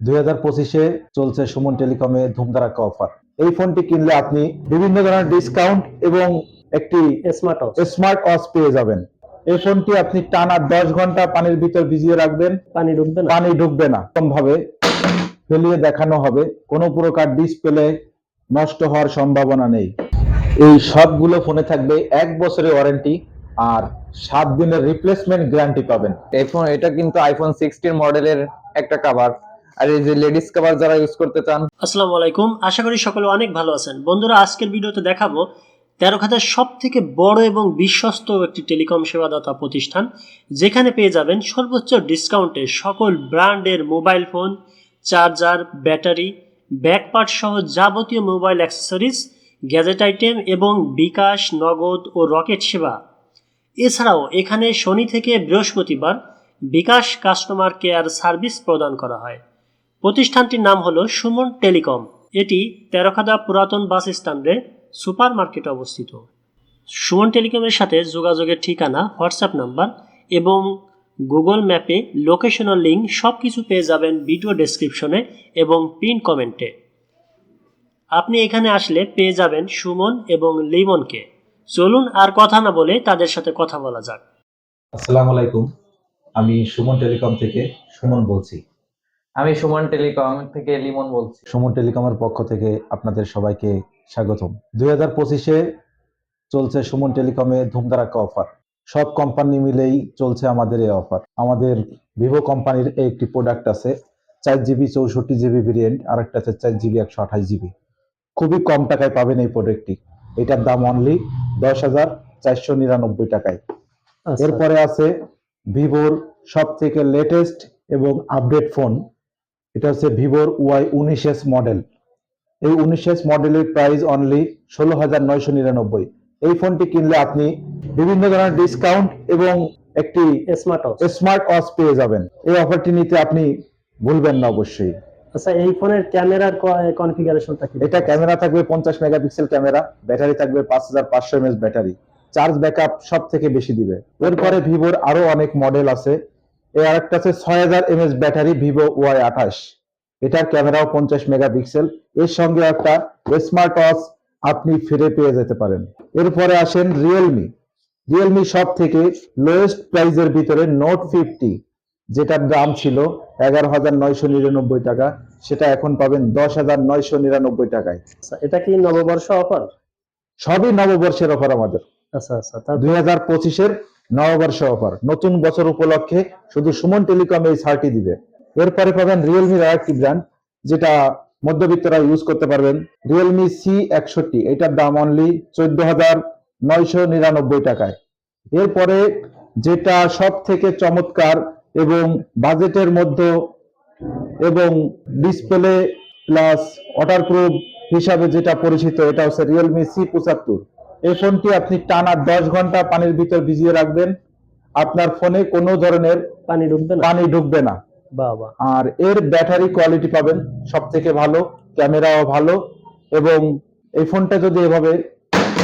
দুই হাজার পঁচিশে চলছে সুমন টেলিকমে ধুমধারাক্কা অফার। এই ফোনটি কিনলে আপনি বিভিন্ন ধরনের ডিসকাউন্ট এবং একটি স্মার্ট স্মার্ট ওয়াচ পেয়ে যাবেন। এই ফোনটি আপনি টানা দশ ঘণ্টা পানির ভিতর ভিজিয়ে রাখবেন। পানি ঢুকবে না। পানি ঢুকবে না। এরকম ভাবে ফেলিয়ে দেখানো হবে। কোনো প্রকার ডিসপ্লে নষ্ট হওয়ার সম্ভাবনা নেই। এই সবগুলো ফোনে থাকবে এক বছরের ওয়ারেন্টি আর সাত দিনের রিপ্লেসমেন্ট গ্যারান্টি পাবেন। এই ফোন এটা কিন্তু আইফোন সিক্সটিন মডেলের একটা কাভার আর এই যে লেডিস কাভার যারা ইউজ করতে চান। আসসালামু আলাইকুম। আশা করি সকলে অনেক ভালো আছেন। বন্ধুরা, আজকের ভিডিওতে দেখাবো তেরো খাতার সব থেকে বড় এবং বিশ্বস্ত একটি টেলিকম সেবাদাতা প্রতিষ্ঠান, যেখানে পেয়ে যাবেন সর্বোচ্চ ডিসকাউন্টে সকল ব্র্যান্ডের mobile phone charger battery back part সহ যাবতীয় মোবাইল অ্যাক্সেসরিজ গ্যাজেট আইটেম এবং বিকাশ, নগদ ও রকেট সেবা। এছাড়াও এখানে শনি থেকে বৃহস্পতিবার বিকাশ কাস্টমার কেয়ার সার্ভিস প্রদান করা হয়। প্রতিষ্ঠানটির নাম হলো সুমন টেলিকম। এটি তেরোখাদা পুরাতন বাস স্ট্যান্ডে সুপার মার্কেটে অবস্থিত। সুমন টেলিকমের সাথে যোগাযোগের ঠিকানা, হোয়াটসঅ্যাপ নাম্বার এবং গুগল ম্যাপে লোকেশনাল লিঙ্ক সব কিছু পেয়ে যাবেন ভিডিও ডেসক্রিপশনে এবং পিন কমেন্টে। আপনি এখানে আসলে পেয়ে যাবেন সুমন এবং লিমনকে। চলুন আর কথা না বলে তাদের সাথে কথা বলা যাক। আসসালামু আলাইকুম। আমি সুমন টেলিকম থেকে সুমন বলছি। আমি সুমন টেলিকম থেকে লিমন বলছি। সুমন টেলিকমের পক্ষ থেকে আপনাদের সবাইকে স্বাগতম। দুই হাজার পঁচিশে চলছে সুমন টেলিকমে ধুমধারাক্কা অফার। সব কোম্পানি মিলেই চলছে আমাদের এই অফার। আমাদের ভিভো কোম্পানির একটি প্রোডাক্ট আছে চার জিবি চৌষট্টি জিবি ভেরিয়েন্ট আর একটা আছে চার জিবি একশো আঠাশ জিবি। খুবই কম টাকায় পাবেন এই প্রোডাক্টটি এটার দাম অনলি দশ হাজার চারশো নিরানব্বই টাকায়। এরপরে আছে ভিভোর সব থেকে লেটেস্ট এবং আপডেট ফোন এটা হচ্ছে ভিভোর ওয়াই উনিশ এস মডেল। এই উনিশ এস মডেলের প্রাইস অনলি ষোলো হাজার নয়শো নিরানব্বই। এই ফোনটি কিনলে আপনি বিভিন্ন ধরনের ডিসকাউন্ট এবং একটি স্মার্ট স্মার্ট ওয়াচ পেয়ে যাবেন। এই অফারটি নিতে আপনি ভুলবেন না অবশ্যই। আচ্ছা এই ফোনের ক্যামেরার কনফিগারেশনটা কি? এটা ক্যামেরা থাকবে পঞ্চাশ মেগাপিক্সেল ক্যামেরা ব্যাটারি থাকবে পাঁচ হাজার পাঁচশো এমএস ব্যাটারি। চার্জ ব্যাকআপ সব থেকে বেশি দিবে। এরপরে ভিভোর আরও অনেক মডেল আছে। এই আরেকটা আছে ছয় হাজার এমএস ব্যাটারি ভিভো ওয়াই আঠাশ। এটার ক্যামেরাও পঞ্চাশ মেগাপিক্সেল। এর সঙ্গে একটা স্মার্ট ওয়াচ আপনি ফিরে পেয়ে যেতে পারেন। এরপরে আসেন রিয়েলমি রিয়েলমি সব থেকে লোয়েস্ট প্রাইজের ভিতরে নোট ফিফটি যেটার দাম ছিল এগারো হাজার নয়শো নিরানব্বই টাকা। সেটা এখন পাবেন দশ হাজার নয়শো নিরানব্বই টাকায়। আচ্ছা, এটা কি নববর্ষ অফার? সবই নববর্ষের অফার আমাদের। আচ্ছা আচ্ছা দুই হাজার পঁচিশের নববর্ষ অফার নতুন বছর উপলক্ষে শুধু সুমন টেলিকম এই ছাড়টি দিবে। এরপরে পাবেন রিয়েলমির আরেকটি ব্র্যান্ড যেটা মধ্যবিত্তরা ইউজ করতে পারবেন। রিয়েলমি সি একষট্টি, এটার দাম অনলি চোদ্দ হাজার নয়শো নিরানব্বই টাকায়। এরপরে যেটা সব থেকে চমৎকার এবং বাজেটের মধ্যে এবং ডিসপ্লে প্লাস ওয়াটারপ্রুফ হিসাবে যেটা পরিচিত এটা হচ্ছে রিয়েলমি সি পঁচাত্তর। এই ফোনটি আপনি টানা দশ ঘণ্টা পানির ভিতর ভিজিয়ে রাখবেন। আপনার ফোনে কোনো ধরনের পানি ঢুকবে না। পানি ঢুকবে না। বাবা। আর এর ব্যাটারি কোয়ালিটি পাবেন সব থেকে ভালো ক্যামেরাও ভালো এবং এই ফোনটা যদি এভাবে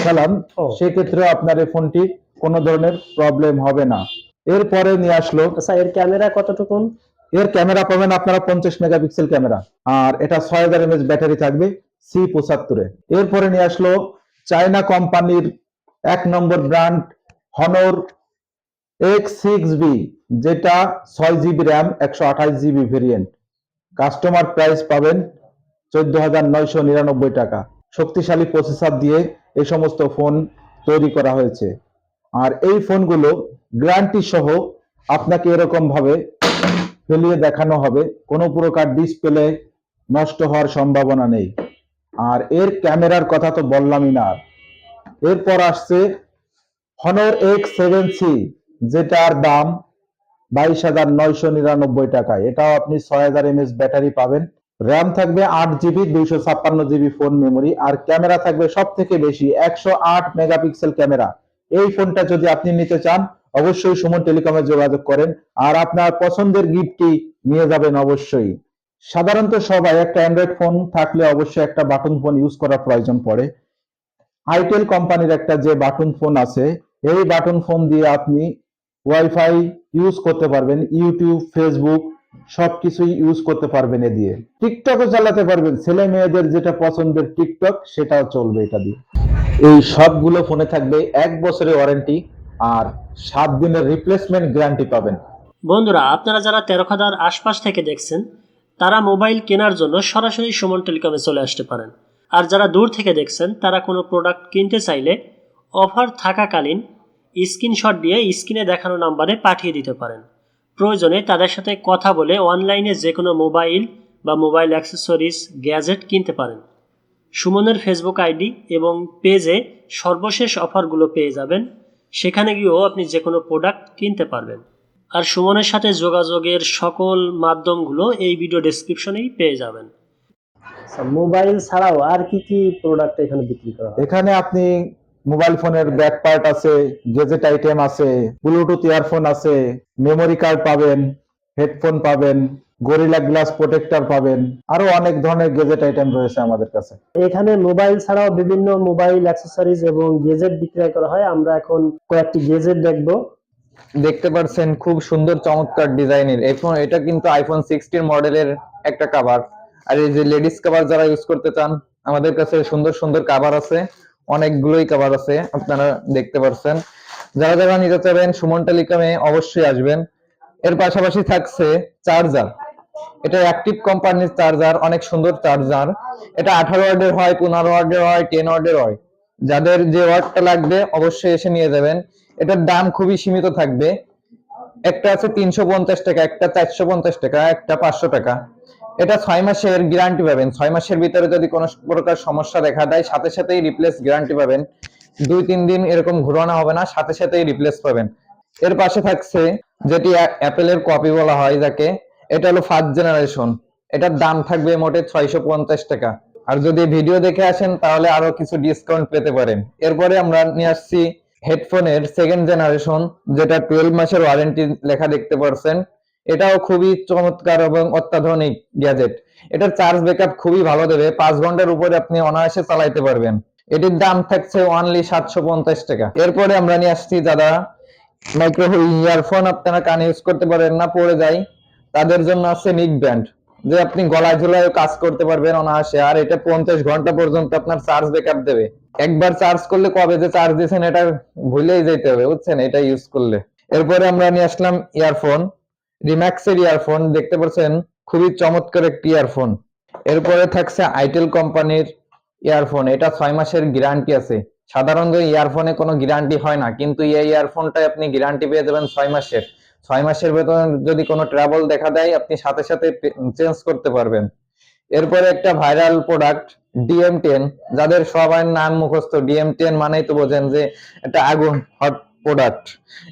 চালান ও। সেক্ষেত্রে আপনার এই ফোনটি কোনো ধরনের প্রবলেম হবে না। এরপরে নিয়ে আসলো। আচ্ছা এর ক্যামেরা কতটুকুন? এর ক্যামেরা পাবেন আপনারা পঞ্চাশ মেগাপিক্সেল ক্যামেরা। আর এটা ছয় হাজার এমএচ ব্যাটারি থাকবে সি পঁচাত্তরে। এরপরে নিয়ে আসলো চায়না কোম্পানির এক নম্বর brand Honor X six B, যেটা ছয় জিবি র্যাম, একশো আঠাশ জিবি ভেরিয়েন্ট। কাস্টমার প্রাইস পাবেন চোদ্দ হাজার নয়শো নিরানব্বই টাকা। শক্তিশালী প্রসেসর দিয়ে এই সমস্ত ফোন তৈরি করা হয়েছে। আর এই ফোনগুলো গ্যারান্টি সহ আপনাকে এরকম ভাবে ফেলিয়ে দেখানো হবে। কোনো প্রকার ডিসপ্লে নষ্ট হওয়ার সম্ভাবনা নেই। আর এর ক্যামেরার কথা তো বললামই না। এরপর আসছে হনর এক্স সেভেন সি যেটার দাম বাইশ হাজার নয়শো নিরানব্বই টাকায় এটাও আপনি ছয় হাজার এমএস ব্যাটারি পাবেন। র্যাম থাকবে আট জিবি, দুইশো ছাপ্পান্ন জিবি ফোন মেমোরি আর ক্যামেরা থাকবে সব থেকে বেশি একশো আট মেগাপিক্সেল ক্যামেরা। এই ফোনটা যদি আপনি নিতে চান, অবশ্যই সুমন টেলিকমে যোগাযোগ করেন। আর আপনার পছন্দের গিফটটি নিয়ে যাবেন অবশ্যই। সাধারণত সবাই একটা অ্যান্ড্রয়েড ফোন থাকলে অবশ্যই একটা বাটন ফোন ইউজ করার প্রয়োজন পড়ে। আইটেল কোম্পানির একটা যে বাটন ফোন আছে, এই বাটন ফোন দিয়ে আপনি ওয়াইফাই ইউজ করতে পারবেন ইউটিউব ফেসবুক সবকিছুই ইউজ করতে পারবেন এ দিয়ে। টিকটকও চালাতে পারবেন, ছেলে মেয়েদের যেটা পছন্দের টিকটক সেটাও চলবে এটা দিয়ে। এই সবগুলো ফোনে থাকবে এক বছরের ওয়ারেন্টি আর সাত দিনের রিপ্লেসমেন্ট গ্যারান্টি পাবেন। বন্ধুরা, আপনারা যারা তেরোখাদার আশপাশ থেকে দেখছেন তারা মোবাইল কেনার জন্য সরাসরি সুমন টেলিকমে চলে আসতে পারেন। আর যারা দূর থেকে দেখছেন, তারা কোনো প্রোডাক্ট কিনতে চাইলে অফার থাকাকালীন স্ক্রিনশট দিয়ে স্ক্রিনে দেখানো নাম্বারে পাঠিয়ে দিতে পারেন। প্রয়োজনে তাদের সাথে কথা বলে অনলাইনে যে কোনো মোবাইল বা মোবাইল অ্যাক্সেসরিজ, গ্যাজেট কিনতে পারেন। সুমনের ফেসবুক আইডি এবং পেজে সর্বশেষ অফারগুলো পেয়ে যাবেন। সেখানে গিয়েও আপনি যে কোনো প্রোডাক্ট কিনতে পারবেন। আর সুমনের সাথে যোগাযোগের সকল মাধ্যমগুলো এই ভিডিও ডেসক্রিপশনেই পেয়ে যাবেন। মোবাইল ছাড়াও আর কি কি প্রোডাক্ট এখানে বিক্রি করা হয়? এখানে আপনি মোবাইল ফোনের ব্যাক পার্ট আছে গেজেট আইটেম আছে ব্লুটুথ ইয়ারফোন আছে মেমোরি কার্ড পাবেন হেডফোন পাবেন গরিলা গ্লাস প্রোটেক্টর পাবেন আরও অনেক ধরনের গেজেট আইটেম রয়েছে আমাদের কাছে। এখানে মোবাইল ছাড়াও বিভিন্ন মোবাইল অ্যাক্সেসরিজ এবং গেজেট বিক্রয় করা হয়। আমরা এখন কয়েকটি গেজেট দেখব। দেখতে পাচ্ছেন খুব সুন্দর চমৎকার ডিজাইনের। এটা কিন্তু আইফোন সিক্সটির মডেলের একটা কাভার আর এই যে লেডিস কাভার যারা ইউজ করতে চান, আমাদের কাছে সুন্দর সুন্দর কাভার আছে। অনেকগুলোই কাভার আছে, আপনারা দেখতে পাচ্ছেন যারা যারা নিতে চাবেন সুমন টেলিকমে অবশ্যই আসবেন। এর পাশাপাশি থাকছে চার্জার এটা অ্যাক্টিভ কোম্পানির চার্জার অনেক সুন্দর চার্জার এটা আঠারো ওয়ার্ডের হয়, পনেরো ওয়ার্ডের হয় টেন ওয়ার্ডের হয়। যাদের যে ওয়ার্ডটা লাগবে, অবশ্যই এসে নিয়ে যাবেন। এটার দাম খুবই সীমিত থাকবে। একটা আছে তিনশো পঞ্চাশ টাকা, একটা চারশো পঞ্চাশ টাকা, একটা পাঁচশো টাকা। এটা ছয় মাসের গ্যারান্টি পাবেন। ছয় মাসের ভিতরে যদি কোনো প্রকার সমস্যা দেখা দেয়, সাথে সাথেই রিপ্লেস গ্যারান্টি পাবেন। দুই, তিন দিন এরকম ঘুরানো হবে না, সাথে সাথেই রিপ্লেস পাবেন। এর পাশে থাকছে যেটি অ্যাপেলের কপি বলা হয় যাকে, এটা হলো ফার্স্ট জেনারেশন এটার দাম থাকবে মোটে ছয়শো পঞ্চাশ টাকা। আর যদি ভিডিও দেখে আসেন, তাহলে আরও কিছু ডিসকাউন্ট পেতে পারেন। এরপরে আমরা নিয়ে আসছি হেডফোনের সেকেন্ড জেনারেশন যেটা টুয়েলভ মাসের ওয়ারেন্টি লেখা দেখতে পারছেন। এটাও খুবই চমৎকার এবং অত্যাধুনিক গ্যাজেট এটার চার্জ ব্যাকআপ খুবই ভালো দেবে। পাঁচ ঘণ্টার উপরে আপনি অনায়াসে চালাইতে পারবেন। এটির দাম থাকছে অনলি সাতশো পঞ্চাশ টাকা। এরপরে আমরা নিয়ে আসছি দাদা মাইক্রো ইয়ারফোন আপনারা কানে ইউজ করতে পারেন না পড়ে যায় তাদের জন্য আছে নিক ব্যান্ড যে আপনি গলায় ঝুলায় কাজ করতে পারবেন অনায়াসে। আর এটা পঞ্চাশ ঘণ্টা পর্যন্ত আপনার চার্জ ব্যাকআপ দেবে। একবার চার্জ করলে কবে যে চার্জ দিয়েছেন এটা ভুলেই যেতে হবে, বুঝছেন? এটা ইউজ করলে। এরপরে আমরা নিয়ে আসলাম ইয়ারফোন রিম্যাক্সের ইয়ারফোন দেখতে পাচ্ছেন? খুবই চমৎকার একটি ইয়ারফোন এরপরে থাকছে আইটেল কোম্পানির ইয়ারফোন এটা ছয় মাসের গ্যারান্টি আছে। সাধারণত ইয়ারফোনে কোনো গ্যারান্টি হয় না, কিন্তু এই ইয়ারফোনটায় আপনি গ্যারান্টি পেয়ে যাবেন ছয় মাসের। ছয় মাসের ভেতর যদি কোনো ট্রাবল দেখা দেয়, আপনি সাথে সাথে চেঞ্জ করতে পারবেন। এরপরে একটা ভাইরাল প্রোডাক্ট ডিএম টেন যাদের সবাই নাম মুখস্থ ডিএম টেন মানেই তো বোঝেন যে এটা আগুন হট প্রোডাক্ট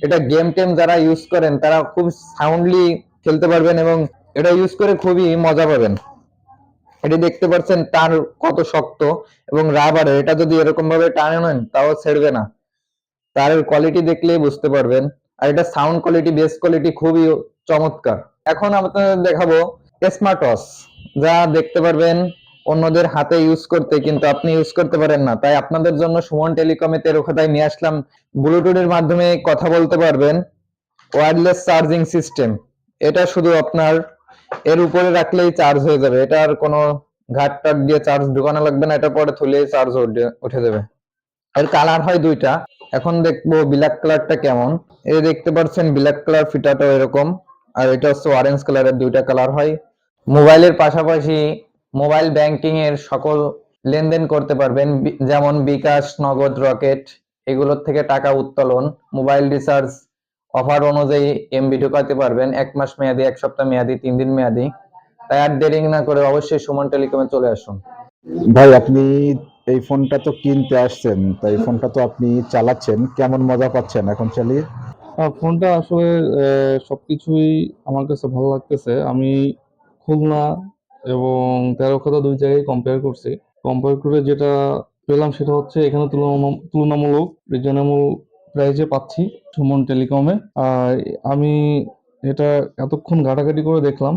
এটা গেম টেম যারা ইউজ করেন, তারা খুব সাউন্ডলি খেলতে পারবেন এবং এটা ইউজ করে খুবই মজা পাবেন। এটি দেখতে পাচ্ছেন তার কত শক্ত এবং রাবারের এটা যদি এরকম ভাবে টানে নেন তাও ছেড়বে না। তার কোয়ালিটি দেখলেই বুঝতে পারবেন। আর এটা সাউন্ড কোয়ালিটি বেস কোয়ালিটি খুবই চমৎকার। এখন আপনাদের দেখাবো স্মার্ট ওয়াচ যা দেখতে পারবেন অন্যদের হাতে ইউজ করতে, কিন্তু আপনি ইউজ করতে পারেন না। তাই আপনাদের জন্য সুমন টেলিকমে তেরো খাতায় নিয়ে আসলাম। ব্লুটুথের মাধ্যমে কথা বলতে পারবেন। ওয়্যারলেস চার্জিং সিস্টেম এটা শুধু আপনার এর উপরে রাখলেই চার্জ হয়ে যাবে। এটা আর কোনো ঘাট টাট দিয়ে চার্জ ঢুকানো লাগবে না, এটা পরে থুলেই চার্জ উঠে যাবে। এর কালার হয় দুইটা। এখন দেখব ব্ল্যাক কালারটা কেমন। এই দেখতে পাচ্ছেন ব্ল্যাক কালার ফিটাটাও এরকম, আর এটা হচ্ছে অরেঞ্জ কালারের দুইটা কালার হয়। মোবাইলের পাশাপাশি মোবাইল ব্যাংকিং এর সকল লেনদেন করতে পারবেন যেমন বিকাশ, নগদ, রকেট, এগুলোর থেকে টাকা উত্তোলন মোবাইল রিচার্জ অফার অনুযায়ী এমবি ঢোকাতে পারবেন, এক মাস মেয়াদি, এক সপ্তাহ মেয়াদি, তিন দিন মেয়াদি। তাই আর দেরি না করে অবশ্যই সুমন টেলিকমে চলে আসুন। ভাই, আপনি এই ফোনটা তো কিনতে আসছেন তাই এই ফোনটা তো আপনি চালাচ্ছেন, কেমন মজা পাচ্ছেন এখন চালিয়ে? ফোনটা আসলে সবকিছুই আমার কাছে ভালো লাগতেছে। আমি খুলনা এবং তেরোখাদা দুই জায়গায় কম্পেয়ার করছি। কম্পেয়ার করে যেটা পেলাম সেটা হচ্ছে এখানে তুলনা- তুলনামূলক রিজনেবল প্রাইসে পাচ্ছি সুমন টেলিকমে আর আমি এটা এতক্ষণ ঘাটাঘাটি করে দেখলাম,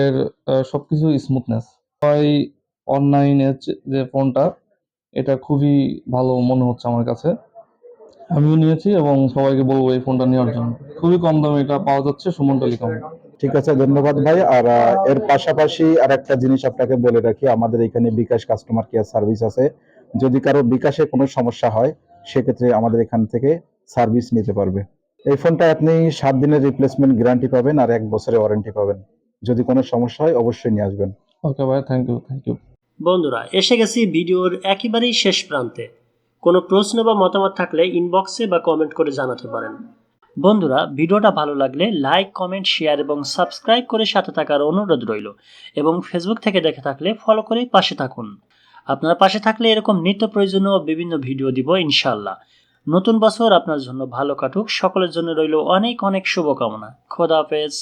এর সবকিছু স্মুথনেস হয় অনলাইনের যে ফোনটা এটা খুবই ভালো মনে হচ্ছে আমার কাছে। আমিও নিয়েছি এবং সবাইকে বলব এই ফোনটা নেওয়ার জন্য। খুবই কম দামে এটা পাওয়া যাচ্ছে সুমন টেলিকম। ঠিক আছে ধন্যবাদ ভাই। আর এর পাশাপাশি আর একটা জিনিস আপনাকে বলে রাখি আমাদের এখানে বিকাশ কাস্টমার কেয়ার সার্ভিস আছে। যদি কারও বিকাশে কোনো সমস্যা হয় সেক্ষেত্রে আমাদের এখান থেকে সার্ভিস নিতে পারবে। এই ফোনটা আপনি সাত দিনের রিপ্লেসমেন্ট গ্যারান্টি পাবেন আর এক বছরের ওয়ারেন্টি পাবেন। যদি কোনো সমস্যা হয় অবশ্যই নিয়ে আসবেন। ওকে ভাই থ্যাংক ইউ থ্যাংক ইউ বন্ধুরা, এসে গেছি ভিডিওর একেবারেই শেষ প্রান্তে। কোনো প্রশ্ন বা মতামত থাকলে ইনবক্সে বা কমেন্ট করে জানাতে পারেন। বন্ধুরা, ভিডিওটা ভালো লাগলে লাইক কমেন্ট শেয়ার এবং সাবস্ক্রাইব করে সাথে থাকার অনুরোধ রইল এবং ফেসবুক থেকে দেখে থাকলে ফলো করে পাশে থাকুন। আপনার পাশে থাকলে এরকম নিত্য প্রয়োজনীয় বিভিন্ন ভিডিও দিব ইনশাল্লাহ নতুন বছর আপনার জন্য ভালো কাটুক, সকলের জন্য রইল অনেক অনেক শুভকামনা। খোদা হাফেজ।